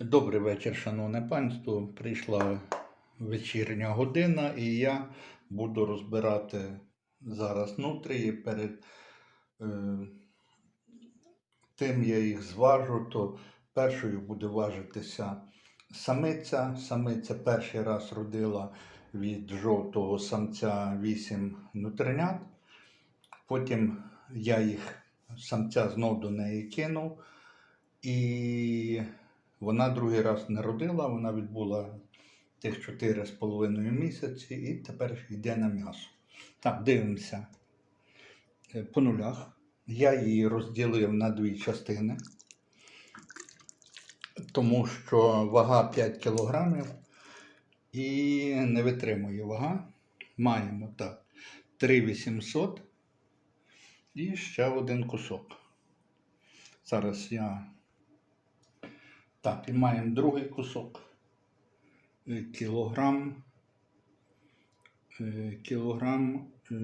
Добрий вечір, шановне панство. Прийшла вечірня година, і я буду розбирати зараз нутрії. Перед е, тим я їх зважу, то першою буде важитися самиця. Самиця перший раз родила від жовтого самця 8 нутринят. Потім я їх самця знов до неї кинув. І вона другий раз не родила, вона відбула тих 4,5 місяці і тепер йде на м'ясо. Так, дивимося Е, по нулях. Я її розділив на дві частини, тому що вага 5 кг і не витримує вага. Маємо так 3800 і ще один кусок. Зараз я так, і маємо другий кусок. Е, Кілограм. е, Кілограм е,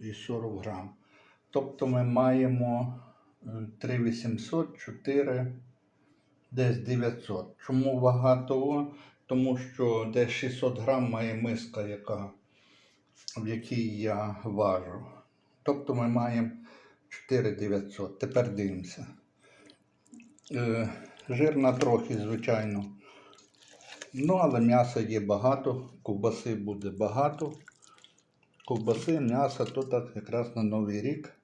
і 40 грам. Тобто ми маємо е, 3800, 4, десь 900. Чому вага того? Тому що десь 600 грам має миска, яка, в якій я важу. Тобто ми маємо 4900. Тепер дивимося. Жирна трохи, звичайно. Ну, але м'яса є багато, ковбаси буде багато. Ковбаси, м'яса, то так якраз на Новий рік